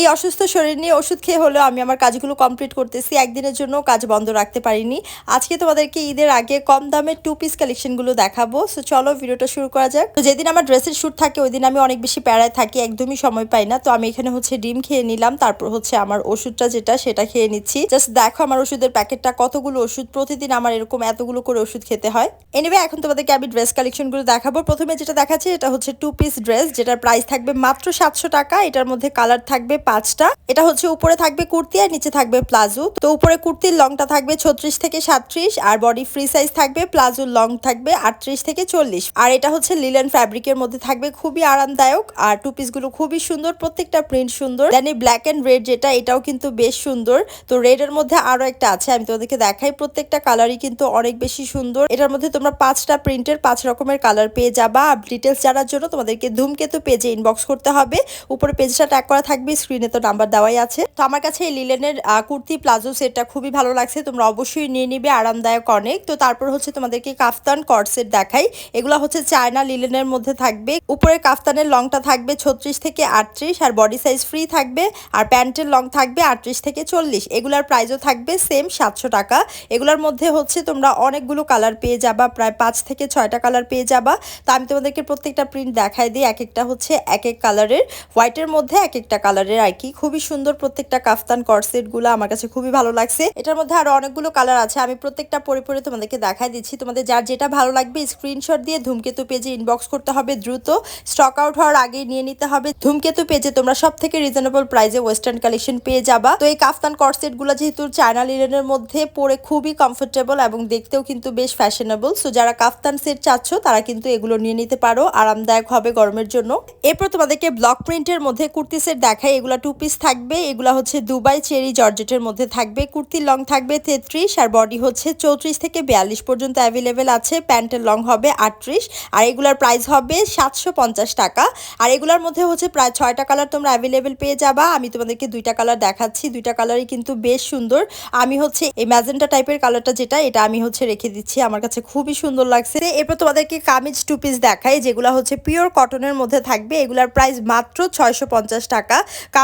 এই অসুস্থ শরীর নিয়ে ওষুধ খেয়ে হলেও আমি আমার কাজগুলো কমপ্লিট করতেছি। একদিনের জন্য কাজ বন্ধ রাখতে পারিনি। আজকে তোমাদেরকে ঈদের আগে কম দামে টু পিস কালেকশনগুলো দেখাবো। সো চলো ভিডিওটা শুরু করা যাক। তো যেদিন আমার ড্রেসের শ্যুট থাকে ওই দিন আমি অনেক বেশি প্যারায় থাকি, একদমই সময় পাই না। তো আমি এখানে হচ্ছে ডিম খেয়ে নিলাম, তারপর হচ্ছে আমার ওষুধটা যেটা, সেটা খেয়ে নিচ্ছি। জাস্ট দেখো আমার ওষুধের প্যাকেটটা কতগুলো ওষুধ, প্রতিদিন আমার এরকম এতগুলো করে ওষুধ খেতে হয়। এনিওয়ে এখন তোমাদেরকে আমি ড্রেস কালেকশনগুলো দেখাবো। প্রথমে যেটা দেখাচ্ছি, এটা হচ্ছে টু পিস ড্রেস যেটার প্রাইস থাকবে মাত্র সাতশো টাকা। এটার মধ্যে কালার থাকবে পাঁচটা। এটা হচ্ছে উপরে থাকবে কুর্তি আর নিচে থাকবে প্লাজো। তো উপরে কুর্তির লংটা থাকবে ছত্রিশ থেকে সাতত্রিশ আর বডি ফ্রি সাইজ থাকবে প্লাজোর লং থাকবে আটত্রিশ থেকে চল্লিশ। আর এটা হচ্ছে লিলেন ফ্যাব্রিকের মধ্যে থাকবে খুবই আরামদায়ক আর টু পিসগুলো খুবই সুন্দর, প্রত্যেকটা প্রিন্ট সুন্দর। দেন এই ব্ল্যাক অ্যান্ড রেড যেটা, এটাও কিন্তু বেশ সুন্দর। তো রেড এর মধ্যে আরও একটা আছে, আমি তোমাদেরকে দেখাই। প্রত্যেকটা কালারই কিন্তু অনেক বেশি সুন্দর। এটার মধ্যে তোমরা পাঁচটা প্রিন্টের পাঁচ রকমের কালার পেয়ে যাবা। আর ডিটেলস জানার জন্য তোমাদেরকে ধূমকেতু পেজে ইনবক্স করতে হবে। উপরে পেজটা ট্যাগ করা থাকবে স্ক্রিনে তো নাম্বার দেওয়াই আছে। তো আমার কাছে এই লিলেনের কুর্তি প্লাজো সেটটা খুবই ভালো লাগছে। তোমরা অবশ্যই নিয়ে নিবে, আরামদায়ক অনেক। তো তারপর হচ্ছে তোমাদেরকে কাফতান কট সেট দেখাই। এগুলো হচ্ছে চায়না লিলেনের মধ্যে থাকবে। উপরে কাফতানের লংটা থাকবে ছত্রিশ থেকে আটত্রিশ আর বডি সাইজ ফ্রি থাকবে। আর প্যান্টের লং থাকবে আটত্রিশ থেকে চল্লিশ। এগুলার প্রাইসও থাকবে সেম সাতশো টাকা। এগুলার মধ্যে হচ্ছে তোমরা অনেকগুলো কালার পেয়ে যাবা। প্রায় পাঁচ থেকে ছয়টা কালার পেয়ে যাবা। তো আমি তোমাদেরকে প্রত্যেকটা প্রিন্ট দেখাই দিই। এক একটা হচ্ছে এক এক কালারের হোয়াইটের মধ্যে এক একটা কালারের আর খুবই সুন্দর প্রত্যেকটা কাফতান কর্সেটগুলো আমার কাছে খুবই ভালো লাগছে। এটার মধ্যে আরও অনেকগুলো কালার আছে। আমি প্রত্যেকটা পরে পরে তোমাদেরকে দেখাই দিচ্ছি। তোমাদের যার যেটা ভালো লাগবে স্ক্রিনশট দিয়ে ধূমকেতু পেজে ইনবক্স করতে হবে দ্রুত। স্টক আউট হওয়ার আগে নিয়ে নিতে হবে। ধূমকেতু পেজে তোমরা সব থেকে রিজনেবল প্রাইসে ওয়েস্টার্ন কালেকশন পেয়ে যাবা। তো এই কাফতান কর্সেটগুলো যেহেতু চায়না লিলেনের মধ্যে পরে খুবই কমফোর্টেবল এবং দেখতেও কিন্তু বেশ ফ্যাশনেবল সো যারা কাফতান সেট চাচ্ছ, তারা কিন্তু এগুলো নিয়ে নিতে পারো। আরামদায়ক হবে গরমের জন্য। এরপর তোমাদেরকে ব্লক প্রিন্টের মধ্যে কুর্তি সেট দেখাই। এগুলো টু পিস থাকবে, এগুলো হচ্ছে দুবাই চেরি জর্জেটের মধ্যে থাকবে, কুর্তির লং থাকবে তেত্রিশ, আর বডি হচ্ছে চৌত্রিশ থেকে বিয়াল্লিশ পর্যন্ত অ্যাভেলেবেল আছে, প্যান্টের লং হবে আটত্রিশ, আর এগুলার প্রাইস হবে সাতশো পঞ্চাশ টাকা, আর এগুলার মধ্যে হচ্ছে প্রায় ছয়টা কালার তোমরা অ্যাভেলেবেল পেয়ে যাবা, আমি তোমাদেরকে দুইটা কালার দেখাচ্ছি, দুইটা কালারই কিন্তু বেশ সুন্দর, আমি হচ্ছে এই ম্যাজেন্টা টাইপের কালারটা যেটা, এটা আমি হচ্ছে রেখে দিচ্ছি, আমার কাছে খুবই সুন্দর লাগছে, এরপর তোমাদেরকে কামিজ টু পিস দেখাই, যেগুলো হচ্ছে পিওর কটনের মধ্যে থাকবে, এগুলার প্রাইস মাত্র ছয়শো পঞ্চাশ টাকা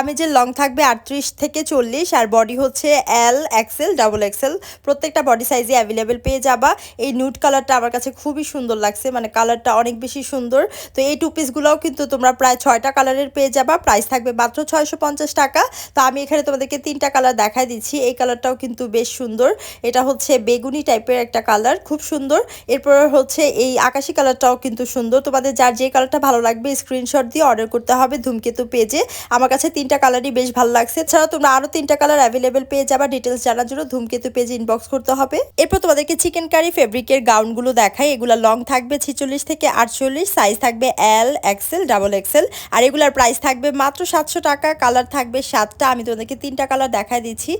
কামিজের লং থাকবে আটত্রিশ থেকে চল্লিশ, আর বডি হচ্ছে এল এক্সেল ডাবল এক্সেল প্রত্যেকটা বডি সাইজে অ্যাভেলেবেল পেয়ে যাবা। এই নুট কালারটা আমার কাছে খুবই সুন্দর লাগছে মানে কালারটা অনেক বেশি সুন্দর। তো এই টু পিসগুলোও কিন্তু তোমরা প্রায় ছয়টা কালারের পেয়ে যাবা। প্রাইস থাকবে মাত্র ছয়শো পঞ্চাশ টাকা। তো আমি এখানে তোমাদেরকে তিনটা কালার দেখাই দিচ্ছি। এই কালারটাও কিন্তু বেশ সুন্দর। এটা হচ্ছে বেগুনি টাইপের একটা কালার খুব সুন্দর। এরপর হচ্ছে এই আকাশি কালারটাও কিন্তু সুন্দর। তোমাদের যার যে কালারটা ভালো লাগবে স্ক্রিনশট দিয়ে অর্ডার করতে হবে ধূমকেতু পেজে আমার কাছে তিনটা কালারই বেশ ভালো লাগছে। এছাড়াও তোমরা আরও তিনটা কালার অ্যাভেলেবেল পেয়ে যাবা। ডিটেলস জানার জন্য ধূমকেতু পেজে ইনবক্স করতে হবে। এরপর তোমাদেরকে চিকেন কারি ফেব্রিকের গাউনগুলো দেখাই। এগুলো লং থাকবে ছিচল্লিশ থেকে আটচল্লিশ সাইজ থাকবে এল এক্সেল ডাবল এক্সেল আর এগুলার প্রাইস থাকবে মাত্র সাতশো টাকা কালার থাকবে সাতটা। আমি তোমাদেরকে তিনটা কালার দেখাই দিচ্ছি।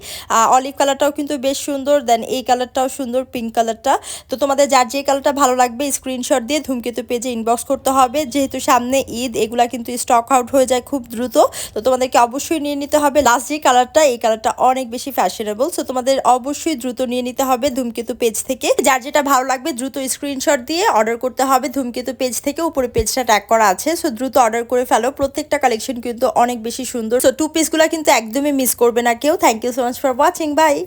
অলিভ কালারটাও কিন্তু বেশ সুন্দর দেন এই কালারটাও সুন্দর পিঙ্ক কালারটা তো তোমাদের যার যে কালারটা ভালো লাগবে স্ক্রিনশট দিয়ে ধূমকেতু পেজে ইনবক্স করতে হবে। যেহেতু সামনে ঈদ, এগুলা কিন্তু স্টক আউট হয়ে যায় খুব দ্রুত। তো তোমাদেরকে অবশ্যই নিয়ে নিতে হবে। লাস্ট যে কালারটা এই কালারটা অনেক বেশি ফ্যাশনেবল সো তোমাদের অবশ্যই দ্রুত নিয়ে নিতে হবে ধূমকেতু পেজ থেকে। যার যেটা ভালো লাগবে, দ্রুত স্ক্রিনশট দিয়ে অর্ডার করতে হবে ধূমকেতু পেজ থেকে। উপরে পেজটা ট্যাগ করা আছে। সো দ্রুত অর্ডার করে ফেলো। প্রত্যেকটা কালেকশন কিন্তু অনেক বেশি সুন্দর। সো টু পিসগুলো কিন্তু একদমই মিস করবে না কেউ। Thank you so much for watching bye